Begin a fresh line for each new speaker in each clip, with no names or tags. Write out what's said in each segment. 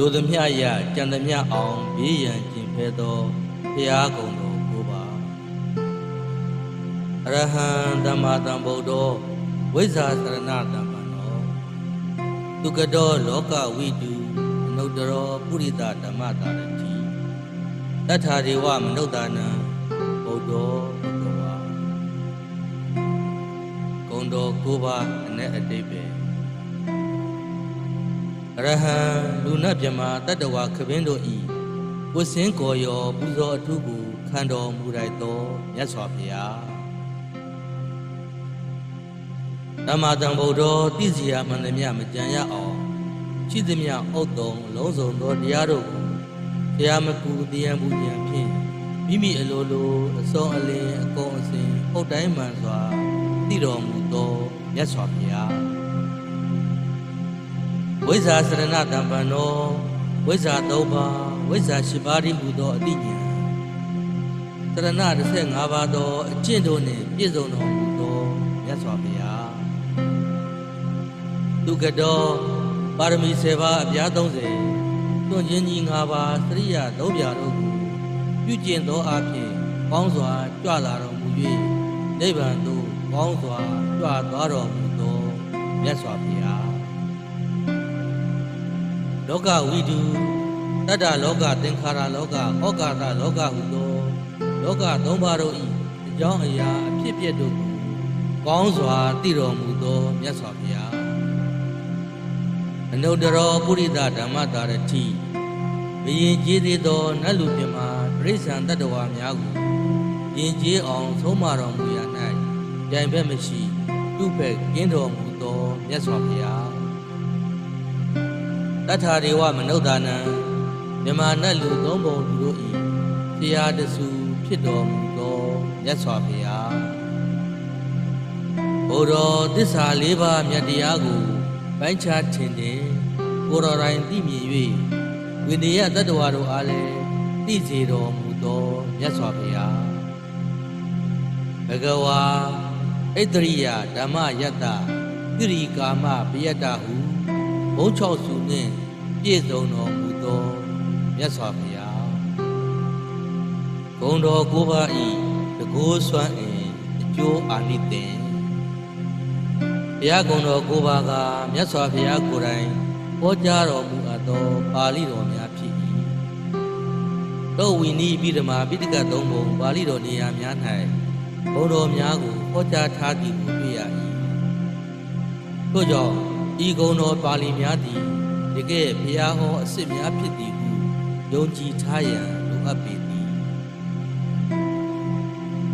လိုသမျှရကြံသမျှအောင်ဘေးရန်ကျင်ဖဲသောဘုရားကုံတော်ကိုပါအရဟံသမ္မာသမ္ဗုဒ္ဓောဝိဇ္ဇာသရဏသမ္ပန္နောသူကတောလောကဝိတုအနုတ္တရောပုရိသဓမ္မတာရတိတထာဒေဝမနုဿာနံဗုဒ္ဓောဘဂဝါဂုံတော်ကိုပါအ내အတိတ်ပဲအ ရဟံလူနတ်မြမတတ္တဝါခပင်းတို့ဤဝတ်စင်းကိုယ်ရောပူဇော်အထုကိုခံတော်မူလိုက်သောမြတ်စွာဘုရားဓမ္မတံဗုဒ္ဓောတိစီယမှန်သမျှမကြံရအောင်ရှိသမျှဥတ်တုံလုံးစုံသောတရားတို့ကိုတရားမကူတရားမှုဉာဏ်ဖြင့်မိမိအလိုလိုအစုံအလင်အကုန်အစင်ဟုတ်တိုင်းမှန်စွာသိတော်မူသောမြတ်စွာဘုရား ဝိဇ္ဇာစရဏတံပံနောဝိဇ္ဇာ၃ပါးဝိဇ္ဇာ၈ပါးဤဟူသောအတိညာစရဏ15ပါးသောအကျင့်တို့နှင့်ပြည့်စုံတော်မူသောမြတ်စွာဘုရားသူကတော်ပါရမီ7ပါးအပြား30တွန့်ချင်းကြီး5ပါးသရိယာ3ပြားတို့ကိုပြုကျင့်သောအဖြစ်ကောင်းစွာကြွလာတော်မူ၍နိဗ္ဗာန်သို့ကောင်းစွာကြွသွားတော်မူသောမြတ်စွာဘုရား လောကဝိတုတတ္တလောကသင်္ခါရလောကဩကာသလောကဟုသောလောကသုံးပါးတို့၏အကြောင်းအရာအဖြစ်အပျက်တို့ကိုကောင်းစွာသိတော်မူသောမြတ်စွာဘုရားအနုတ္တရောပုရိသဓမ္မတာရတိဘယင်ကြီးသေးသောနတ်လူပြမပြိဿံတတ္တဝါများကိုယင်ကြီးအောင်ဆုံးမတော်မူရ၌ပြိုင်ဘက်မရှိသူ့ဘက်ကင်းတော်မူသောမြတ်စွာဘုရား တထာဒေဝမနုဿာနံမြမနတ်လူသုံးပုံလူတို့ဤတရားတဆူဖြစ်တော်မူသောမြတ်စွာဘုရားဘုရောသစ္စာလေးပါးမြတ်တရားကိုပိုင်းခြားထင်တယ်ကိုယ်တော်တိုင်သိမြင်၍ဝိနည်းတတ္တဝါတို့အားလည်းသိစေတော်မူသောမြတ်စွာဘုရားဘဂဝါဣတရိယဓမ္မယတ္တသရိကာမပယတ္တဟု ဘုံ၆စုနှင့်ပြည့်စုံတော်မူသောမြတ်စွာဘုရားဂုံတော်ကိုးပါးဤတကိုးစွမ်းအင်အကျိုးအာနိသင်ဘုရားဂုံတော်ကိုးပါးကမြတ်စွာဘုရားကိုယ်တိုင်ဟောကြားတော်မူအပ်သောပါဠိတော်များဖြစ်၏တောဝီနီပိဓမ္မာပိဋကတ်သုံးပုံပါဠိတော်နေရာများ၌ဘုံတော်များကိုဟောကြားထားသည်ကိုတွေ့ရ၏ထို့ကြောင့် ဤကုံတော်ပါဠိများသည်တကယ်ဘုရားဟောအစစ်များဖြစ်သည်ဟုယုံကြည်ထားရန်လိုအပ်ပေသည်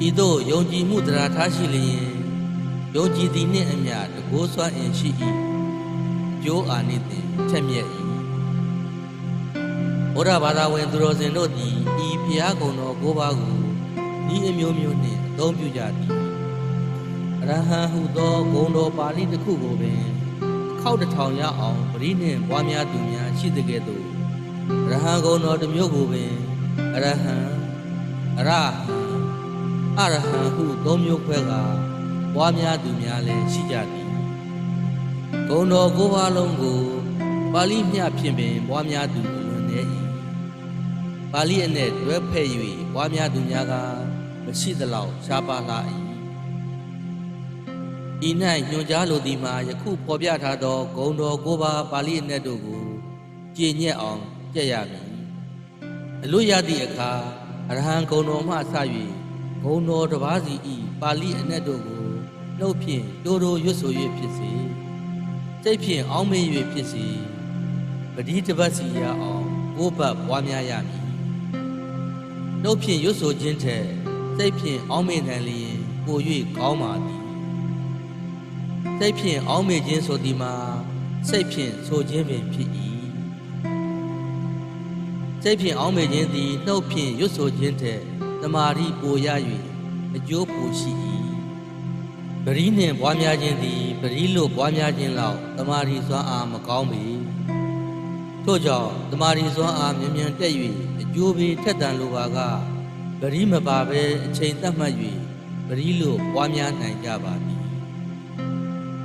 ဤသို့ယုံကြည်မှုတရားထားရှိလျင်ယုံကြည်သည်နှင့်အမျှတကိုးစွမ်းအင်ရှိ၏အကျိုးအာနိသင်ချက်မြက်၏ဘုရားဘာသာဝင်သူတော်စင်တို့သည်ဤဘုရားကုံတော်ကိုးပါးကိုဤအမျိုးမျိုးနှင့်အသုံးပြုကြသည်အရဟံဟုသောဂုံတော်ပါဠိတစ်ခုကိုပင် ခောက်တစ်ထောင်ရအောင်ပရိနှင့်ပွားများသူများရှိတဲ့ကဲ့သို့ရဟန်းကုံတော်တစ်မျိုးကိုပင်အရဟံအရဟံအရဟံဟုသုံးမျိုးခွဲကပွားများသူများလည်းရှိကြသည်ဂုံတော်ကိုးပါးလုံးကိုပါဠိမျှဖြင့်ပင်ပွားများသူအလွန်နေ၏ပါဠိအနဲ့တွဲဖက်၍ပွားများသူများကမရှိသလောက်ရှားပါလာ၏ ဤ၌ညွှန်ကြားလိုသည်မှာယခုဖော်ပြထားသောဂုံတော်ကိုးပါးပါဠိအနဲ့တို့ကိုကြည်ညက်အောင်ကြက်ရမည်အလို့ရသည့်အခါအရဟံဂုံတော်မှစ၍ဂုံတော်တစ်ပါးစီဤပါဠိအနဲ့တို့ကိုနှုတ်ဖြင့်တိုးတိုးရွတ်ဆို၍ဖြစ်စေစိတ်ဖြင့်အောင်းမေ့၍ဖြစ်စေပတိတပတ်စီရအောင်ကိုယ်ပတ်ပွားများရမည်နှုတ်ဖြင့်ရွတ်ဆိုခြင်းထက်စိတ်ဖြင့်အောင်းမေ့နိုင်လျင်ပို၍ကောင်းပါသည် စိတ်ဖြင့်အောင်းမေခြင်းဆိုသည်မှာစိတ်ဖြင့်ဆိုခြင်းပင်ဖြစ်၏စိတ်ဖြင့်အောင်းမေခြင်းသည်နှုတ်ဖြင့်ရွတ်ဆိုခြင်းထက်တမာရီပိုရ၍အကျိုးပိုရှိ၏ပရိနှင့်ပွားများခြင်းသည်ပရိလို့ပွားများခြင်းလောက်တမာရီစွမ်းအားမကောင်းပေထို့ကြောင့်တမာရီစွမ်းအားမြင်မြန်တက်၍အကျိုးပေးထက်တန်လိုပါကပရိမပါဘဲအချိန်သတ်မှတ်၍ပရိလို့ပွားများနိုင်ကြပါသည်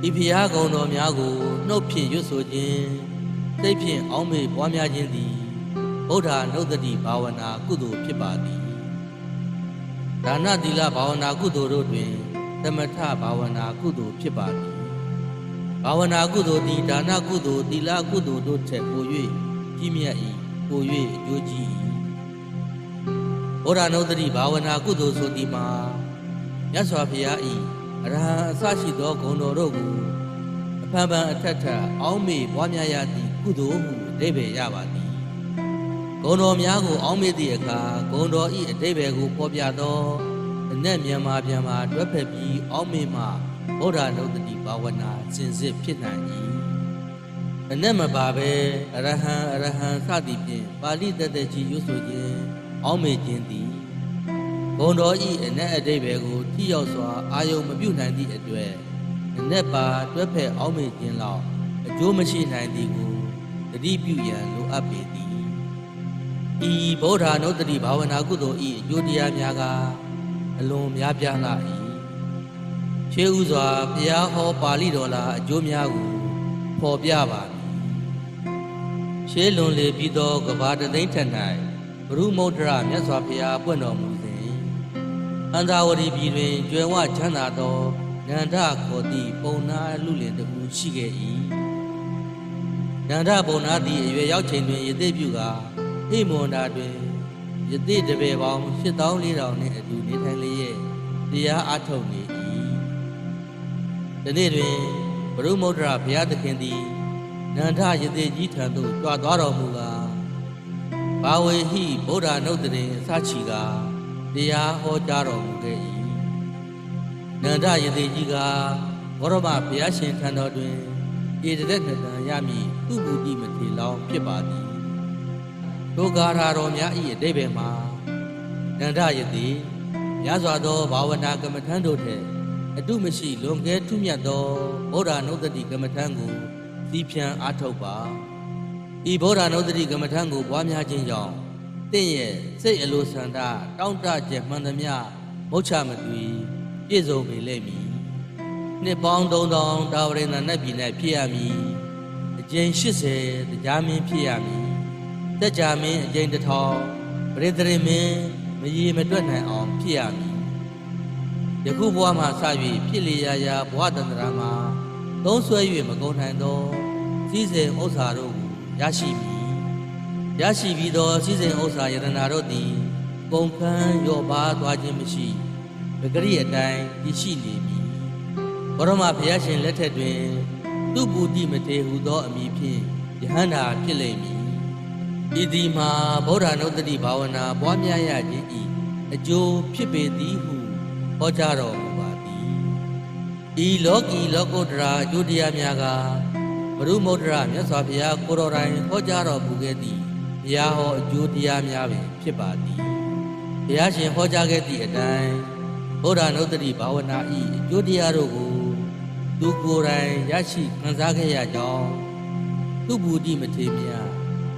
ဤဖျားကုံတော်များကိုနှုတ်ဖြင့်ရွတ်ဆိုခြင်းစိတ်ဖြင့်အောင်းမေပွားများခြင်းသည်ဗုဒ္ဓနုဒ္ဒတိဘာဝနာကုသိုလ်ဖြစ်ပါသည်ဒါနသီလဘာဝနာကုသိုလ်တို့တွင်သမထဘာဝနာကုသိုလ်ဖြစ်ပါသည်ဘာဝနာကုသိုလ်သည်ဒါနကုသိုလ်သီလကုသိုလ်တို့ထက်ပို၍ကြီးမြတ်၏ပို၍အကျိုးကြီး၏ဗုဒ္ဓနုဒ္ဒတိဘာဝနာကုသိုလ်ဆိုသည်မှာမြတ်စွာဘုရား၏ အရဟံအစရှိသောဂုဏ်တော်တို့ကိုအဖန်ဖန်အထက်ထက်အောင်းမေပွားများရသည့်ကုသိုလ်ဟုအတိပ္ပယ်ရပါသည်ဂုဏ်တော်များကိုအောင်းမေသည့်အခါဂုဏ်တော်ဤအတိပ္ပယ်ကိုဖော်ပြသောအနက်မြန်မာပြန်မှာတွက်ဖက်ပြီးအောင်းမေမှဗုဒ္ဓနုတ္တိဘာဝနာစင်စစ်ဖြစ်နိုင်၏အနက်မပါပဲအရဟံအရဟံစသည်ဖြင့်ပါဠိတသက်ကြီးရွတ်ဆိုခြင်းအောင်းမေခြင်းသည် ဂုဏ်တော်ဤအနက်အတိပ္ပယ်ကိုထိရောက်စွာအာယုံမပြုနိုင်သည့်အတွက်အ내ပါတွက်ဖက်အောင်းမေခြင်းလောက်အကျိုးမရှိနိုင်သည်ကိုတတိပြုရန်လိုအပ်ပေသည်ဤဗုဒ္ဓနုတ္တိဘာဝနာကုသိုလ်ဤအကျိုးတရားများကအလွန်များပြားလာ၏ခြေဥစွာဘုရားဟောပါဠိတော်လာအကျိုးများကိုဖော်ပြပါမည်ရှေးလွန်လေပြီးသောကဘာတသိန်းထက်၌ဘုရုမုဒ္ဒရာမြတ်စွာဘုရားပွင့်တော်မူစဉ် အန္တာဝတီပြည်တွင်ကျွယ်ဝချမ်းသာသောနန္ဒခေါ်သည့်ပုံနာလူလင်တခုရှိခဲ့၏နန္ဒပုံနာသည်အရွယ်ရောက်ချိန်တွင်ယသိပြုကာဟိမွန်တာတွင်ယသိတပည့်ပေါင်း8400နှင့်အတူနေထိုင်လျက်တရားအားထုတ်နေ၏ဒီနေ့တွင်ဘုရုမုဒ္ဒရာဘုရားသခင်သည်နန္ဒယသိကြီးထံသို့ကြွသွားတော်မူကာဘာဝေဟိဗုဒ္ဓနုတ်တရင်အစချီကာ တရားဟောကြားတော်မူခဲ့၏နန္ဒယသိကြီးကဘောရမဘုရားရှင်ထံတော်တွင်ဧတရက်နှစ်တန်ရမည်သူ့ဘူတိမထေလောင်းဖြစ်ပါသည်ဒုက္ခရာတော်များ၏အတိပ္ပယ်မှာနန္ဒယသိမြတ်စွာသောဘာဝနာကမ္မထံတို့ထက်အတုမရှိလွန်ကဲထူးမြတ်သောဗုဒ္ဓနုတ္တိကမ္မထံကိုစီးဖြံအားထုတ်ပါဤဗုဒ္ဓနုတ္တိကမ္မထံကိုပွားများခြင်းကြောင့် တင့်ရဲ့စိတ်အလိုဆန္ဒတောင့်တကြမှန်သမျှမုတ်ချမသွီပြည့်စုံပေလိမ့်မည်နှစ်ပေါင်း3000တာဝရဏနတ်ပြည်၌ဖြစ်ရမည်အကျဉ်80တရားမင်းဖြစ်ရမည်တက်ကြမင်းအကျဉ်တစ်ထောင်ပရိသရင်မင်းမရေမတွက်နိုင်အောင်ဖြစ်ရမည်ယခုဘဝမှာစ၍ဖြစ်လေရာရာဘဝတန္တရာမှာသုံးဆွဲ၍မကုန်နိုင်သောစည်းစိမ်ဥစ္စာတို့ကိုရရှိမည် ရရှိပြီးသောစည်းစိမ်ဥစ္စာယတနာတို့သည်ကုန်ခန်းရော့ပါသွားခြင်းမရှိပဂရိအတိုင်းတည်ရှိနေမည်ဘရမဘုရားရှင်လက်ထက်တွင်သူဘူတိမထေဟုသောအမည်ဖြင့်ယဟန္တာဖြစ်လိမ့်မည်ဤသည်မှာဗုဒ္ဓနုတ္တိဘာဝနာပွားများရခြင်းဤအကျိုးဖြစ်ပေသည်ဟုဟောကြားတော်မူပါသည်ဤလောကီလောကုတ္တရာအကျိုးတရားများကဘုရုမုဒ္ဒရာမြတ်စွာဘုရားကိုတော်တိုင်ဟောကြားတော်မူခဲ့သည့် ဘုရားဟောအကျိုးတရားများပင်ဖြစ်ပါသည်ဘုရားရှင်ဟောကြားခဲ့သည့်အတိုင်းဗုဒ္ဓနုတ္တိဘာဝနာဤအကျိုးတရားတို့ကိုသူကိုယ်တိုင်ရရှိခံစားခဲ့ရကြောင်းသူဘူတိမထေမြတ်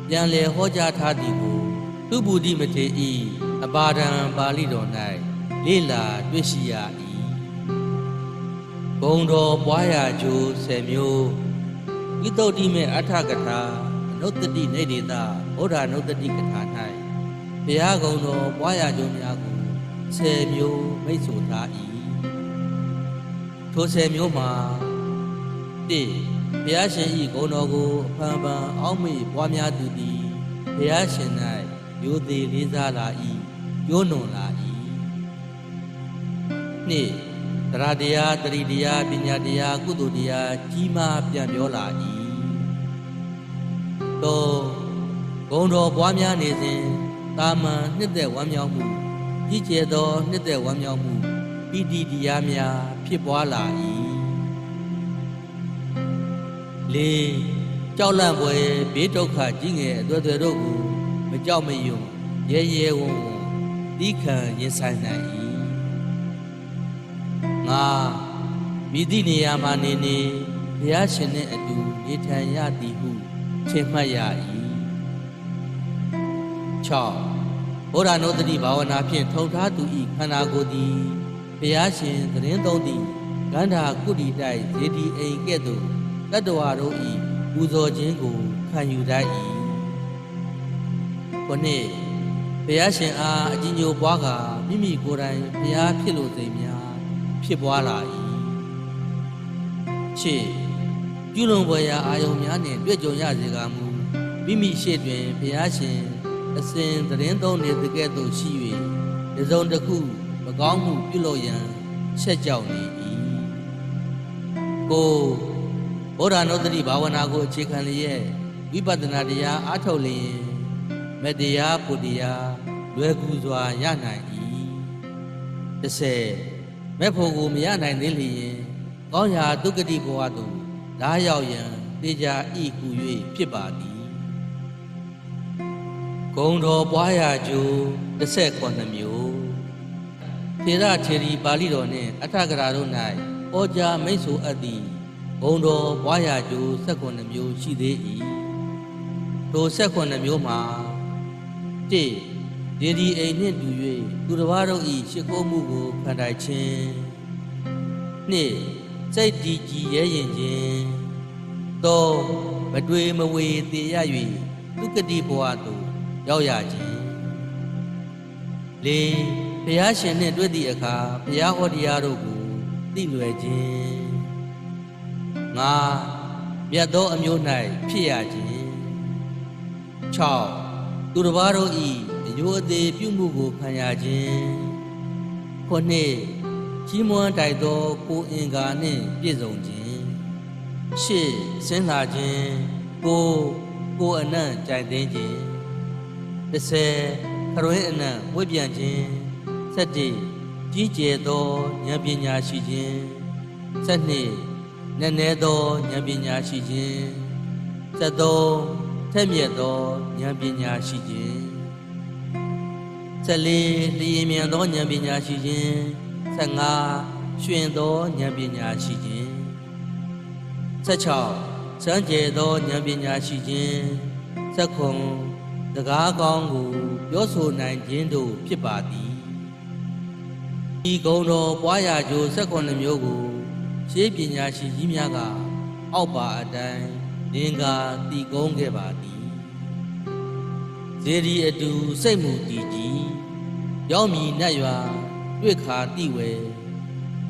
ပြန်လည်ဟောကြားထားသည်ကိုသူဘူတိမထေဤအပါဒံပါဠိတော်၌လေ့လာတွေ့ရှိရ၏ဘုံတော်ပွားရာကျိုးဆယ်မျိုးဤတုတ်တိမေအထကထာအနုတ္တိနေဒေတာ ဗုဒ္ဓနုတ္တိကထာ၌ဘုရားကုံတော်ပွားရာကျိုးများကိုဆယ်မျိုးမိတ်ဆိုထား၏ထိုဆယ်မျိုးမှာတိဘုရားရှင်ဤဂုဏ်တော်ကိုအဖန်ဖန်အောက်မေ့ပွားများသူသည်ဘုရားရှင်၌ရိုသေလေးစားလာ၏ကျိုးနွန်လာ၏နှစ်တရားတရားတတိတရားပညာတရားကုသိုလ်တရားကြီးမားပြန်ပြောလာ၏တော ဂုံတော်ပွားများနေစဉ်တာမန်နှစ်သက်ဝမ်းမြောက်မှုကြီးကျယ်သောနှစ်သက်ဝမ်းမြောက်မှုပီတိတရားများဖြစ်ပွားလာ၏လေးကြောက်လန့်ပွဲဘေးဒုက္ခကြီးငယ်အသွဲသွဲတို့ကိုမကြောက်မရွံ့ရဲရဲဝံ့ဝံ့သီးခံရင်ဆိုင်နိုင်၏ငါမိသည့်နေရာမှာနေနေဘုရားရှင်နှင့်အတူနေထိုင်ရသည်ဟုထင်မှတ်ရ၏ 6ဗုဒ္ဓနုတ္တိဘာဝနာဖြင့်ထုံထားသူ၏ခန္ဓာကိုယ်သည်ဘုရားရှင်သတင်းသုံးသည့်ဂန္ဓာကုတိတိုက်ဇေဒီအိမ်ကဲ့သို့တတ္တဝါတို့၏ပူဇော်ခြင်းကိုခခံယူတတ်၏ခုနှစ်ဘုရားရှင်အားအကြီးညိုပွားကမိမိကိုယ်တိုင်ဘုရားဖြစ်လို့စိတ်များဖြစ်ပွားလာ၏ချစ်ပြုလွန်ပွဲရာအာယုံများနှင့်တွေ့ကြုံရစေကမူမိမိရှေ့တွင်ဘုရားရှင် အစဉ်သတင်းသုံးနေသကဲ့သို့ရှိ၍ဒီစုံတစ်ခုမကောင်းမှုပြုလို့ရန်ချက်ကြောက်နေ၏ကိုဗုဒ္ဓနုတ္တိဘာဝနာကိုအခြေခံလျက်ဝိပဿနာတရားအားထုတ်လျင်မတရားပုတရားလွယ်ကူစွာရနိုင်၏တစ်ဆယ်မဲ့ဖို့ကိုမရနိုင်သေးလျင်ကောင်းရာဒုက္ကတိဘဝသို့လာရောက်ရန်တေချာဤကူ၍ဖြစ်ပါသည် ဂုံတော်ပွားရာကျိုး18မျိုးထေရထေရီပါဠိတော်နှင့်အထကရာတို့၌ဩကြားမိတ်ဆွအပ်သည့်ဂုံတော်ပွားရာကျိုး18မျိုးရှိသေး၏ထို18မျိုးမှာ1ဒေဒီအိမ်နှင့်တူ၍သူတစ်ပါးတို့၏ရှ िख ိုးမှုကိုခံတိုင်ခြင်း2စိတ်တည်ကြည်ရဲရင်ခြင်း3မတွေမဝေသေးရ၍သူကတိဘဝသို့ ရောက်ရခြင်းလေးဘုရားရှင်နှင့်တွေ့သည့်အခါဘုရားဟောတရားတို့ကိုသိလွယ်ခြင်းငါမြတ်သောအမျိုး၌ဖြစ်ရခြင်း6သူတစ်ပါးတို့၏အယိုးအသေးပြုမှုကိုခံရခြင်းခုနှစ်ကြီးမွန်းတိုက်သောကိုယ်အင်္ဂါနှင့်ပြည့်စုံခြင်းရှစ်ဆင်းလာခြင်းကိုယ်ကိုယ်အနံ့ကြိုင်သိမ်းခြင်း 30ခရွင်းအနံ့ဝိပြန်ခြင်း7ကြီးကျယ်သောဉာဏ်ပညာရှိခြင်း7နည်းနည်းသောဉာဏ်ပညာရှိခြင်း73ထက်မြက်သောဉာဏ်ပညာရှိခြင်း14လျင်မြန်သောဉာဏ်ပညာရှိခြင်း15ရှင်သောဉာဏ်ပညာရှိခြင်း16စံကြယ်သောဉာဏ်ပညာရှိခြင်း19 စကားကောင်းကိုပြောဆိုနိုင်ခြင်းတို့ဖြစ်ပါသည်ဒီဂုံတော်ပွားရကြို18မျိုးကိုရှေးပညာရှိကြီးများကအောက်ပါအတိုင်းလင်္ကာတည်ကုန်းခဲ့ပါသည်ဇေဒီအတူစိတ်မှုတည်ကြည်ရောက်မီနတ်ရွာတွေ့ခါတိဝဲ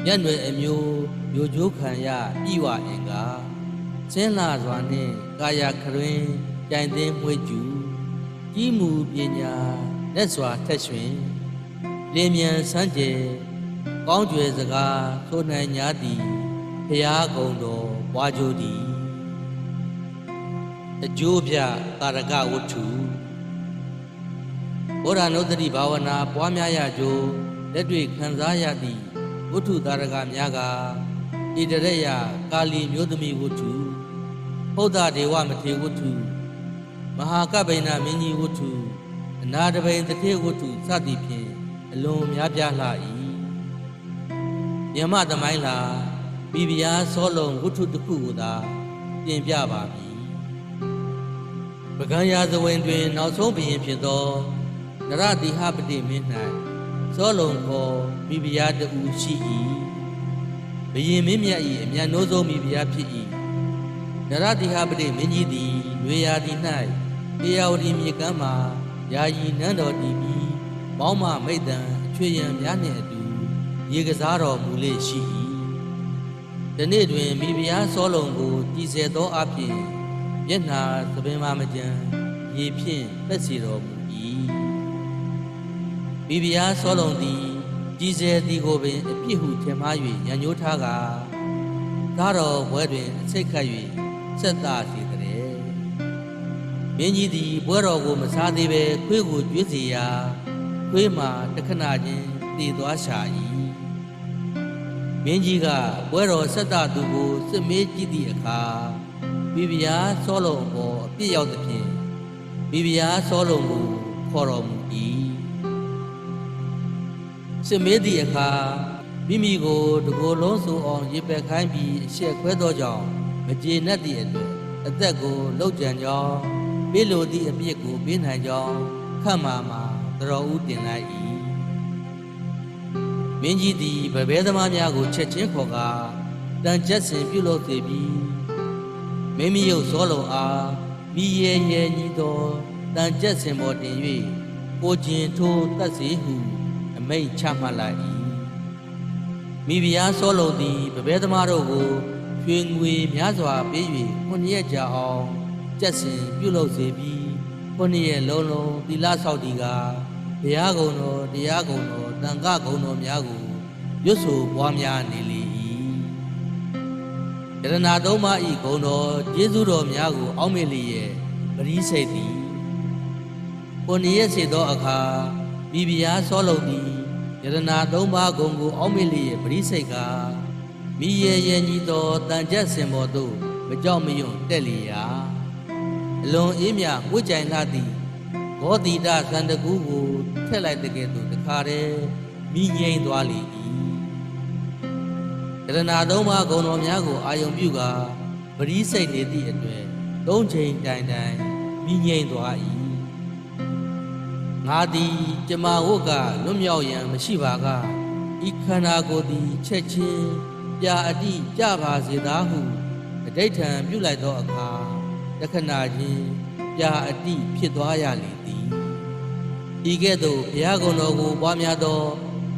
ညံ့ွယ်အမျိုးမျိုးချိုးခံရပြီးဝအင်္ဂါဆင်းလာစွာနှင့်ကာယခရွင်းကြိုင်သိမ်းမွေးကျူ ကြီးမူပညာလက်စွာထက်ရွှင်လင်းမြန်ဆန်းကျယ်ကောင်းကျွယ်စကားဆိုနိုင်냐သည်ဖျားကုံတော်ပွားကြိုးသည်အကျိုးပြတာရကဝတ္ထုဘုရားနုတ္တိဘာဝနာပွားများရကြိုးလက်တွေ့ခံစားရသည့်ဝတ္ထုတာရကများကဣတရယကာလီမျိုးသမီးဝတ္ထုဘုဒ္ဓဒေဝမထေဝတ္ထု မဟာကဗ္ဗိနမင်းကြီးဝတ္ထုအနာတပိန်တထေဝတ္ထုစသည်ဖြင့်အလွန်များပြားလှ၏မြမသမိုင်းလာမိဖုရားစောလုံးဝတ္ထုတစ်ခုကိုသာပြင်ပြပါမည်ပကံရာဇဝင်တွင် နောက်ဆုံးဘုရင်ဖြစ်သောနရတိဟပတိမင်း၌စောလုံးကိုမိဖုရားတူရှိ၏ဘုရင်မင်းမြတ်၏အမြတ်နိုးဆုံးမိဖုရားဖြစ်၏နရတိဟပတိမင်းကြီးသည်ရွေရာသည်၌ တေယဝတီမြေကမ်းမှာယာယီနန်းတော်တည်ပြီးမောင်းမမိတ်တံအချွေရန်များနှင့်အတူရေကစားတော်မူလေရှိ၏ဒီနေ့တွင်မိဖုရားစောလုံးကိုကြည်စေသောအဖြစ်မျက်နှာသပင်မမကြံရေဖြင့်သက်စီတော်မူ၏မိဖုရားစောလုံးသည်ကြည်စေသည်ကိုပင်အပြစ်ဟုထင်မှား၍ညံ့ညိုးထားကားသားတော်ဘွဲတွင်အစိတ်ခတ်၍ဆက်သားစေတဲ့ မင်းကြီးသည်ဘွဲတော်ကိုမစားသေးပဲခွေးကိုကျွေးစီရာခွေးမှာတခဏချင်းတည်သွားရှာ၏မင်းကြီးကဘွဲတော်ဆက်သားသူကိုစစ်မေးကြည့်သည့်အခါမိဖုရားစောလုံးကိုအပြစ်ရောက်သဖြင့်မိဖုရားစောလုံးကိုခေါ်တော်မူ၏စစ်မေးသည့်အခါမိမိကိုတကိုယ်လုံးစုံအောင်ရေပက်ခိုင်းပြီးအရှက်ခွဲသောကြောင့်မကျေနပ်သည့်အတွက်အသက်ကိုလှုပ်ကြံကြောင်း ပေးလိုသည့်အပြစ်ကိုပေးနိုင်ကြောင်းခတ်မာမှာတတော်ဦးတင်လိုက်၏မင်းကြီးသည်ဗပဲသမားများကိုချက်ချင်းခေါ်ကာတန်ကြက်စင်ပြုလုပ်စေပြီးမိမိရုပ်စောလုံအားမိရဲရဲညီတော်တန်ကြက်စင်ပေါ်တင်၍ကိုကျင်ထိုးတက်စီဟု အမိတ်ချမှတ်လိုက်၏မိဖုရားစောလုံးသည်ပပဲသမားတို့ကိုရွှေငွေများစွာပေး၍ခုနှစ်ရက်ကြာအောင် ကြက်စင်ပြုလုပ်စေပြီးခုနှစ်ရက်လုံးလုံးသီလဆောက်တည်ကဘုရားကုံတော်တရားကုံတော်တန်ခါကုံတော်များကိုရွတ်ဆိုပွားများနေလေ၏ယရနာသုံးပါးဤဂုံတော်ကျေးဇူးတော်များကို အောက်မေ့လျက်ပရိစိတ်သည်ကိုနေရစေသောအခါမိဖုရားစောလုံးသည်ယရနာသုံးပါးဂုံကို အောက်မေ့လျက်ပရိစိတ်ကမိရဲ့ရဲ့ညီသောတန်ကြက်စင်ပေါ်သို့မကြောက်မရွံ့တက်လျာ အလွန်အေးမြဝှစ်ကြိုင်လာသည်ဂောတိတသန္တကူကိုထက်လိုက်တဲ့ကဲ့သို့တခါတည်းမိငိမ့်သွားလေ၏ယရနာသုံးပါးဂုံတော်များကိုအာယုံပြုကာပရိစိတ်နေသည့်အတွက်သုံးချိန်တိုင်တိုင်မိငိမ့်သွား၏ငါသည်ကျမဝတ်ကလွတ်မြောက်ရန်မရှိပါကဤခန္ဓာကိုယ်သည်ချက်ချင်းပြာအတိကြပါစေသာဟုအဋိဋ္ဌံပြုလိုက်သောအခါ တခဏချင်းပြာအတိဖြစ်သွားရလေသည်ဤကဲ့သို့ဘုရားကုံတော်ကိုပွားများသော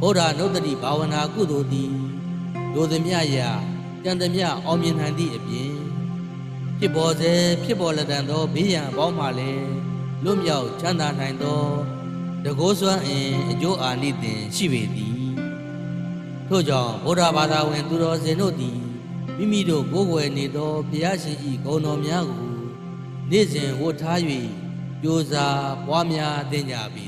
ဗုဒ္ဓနုတ္တိဘာဝနာကုသိုလ်သည်ဒိုသမျှရာတန်သမျှအောင်မြင်နိုင်သည့်အပြင်ဖြစ်ပေါ်စေဖြစ်ပေါ်လက်တန်သောဘေးရန်အပေါင်းမှလည်းလွတ်မြောက်ချမ်းသာနိုင်သောတကောစွမ်းအင်အကျိုးအာနိသင်ရှိပေသည်ထို့ကြောင့်ဗုဒ္ဓဘာသာဝင် သူတော်စင်တို့သည်မိမိတို့ကိုယ်ွယ်နေသောဘုရားရှင်၏ဂုဏ်တော်များကို နေ့စဉ်ဝတ်ထား၍ကြိုးစားပွားများသင်ကြပေ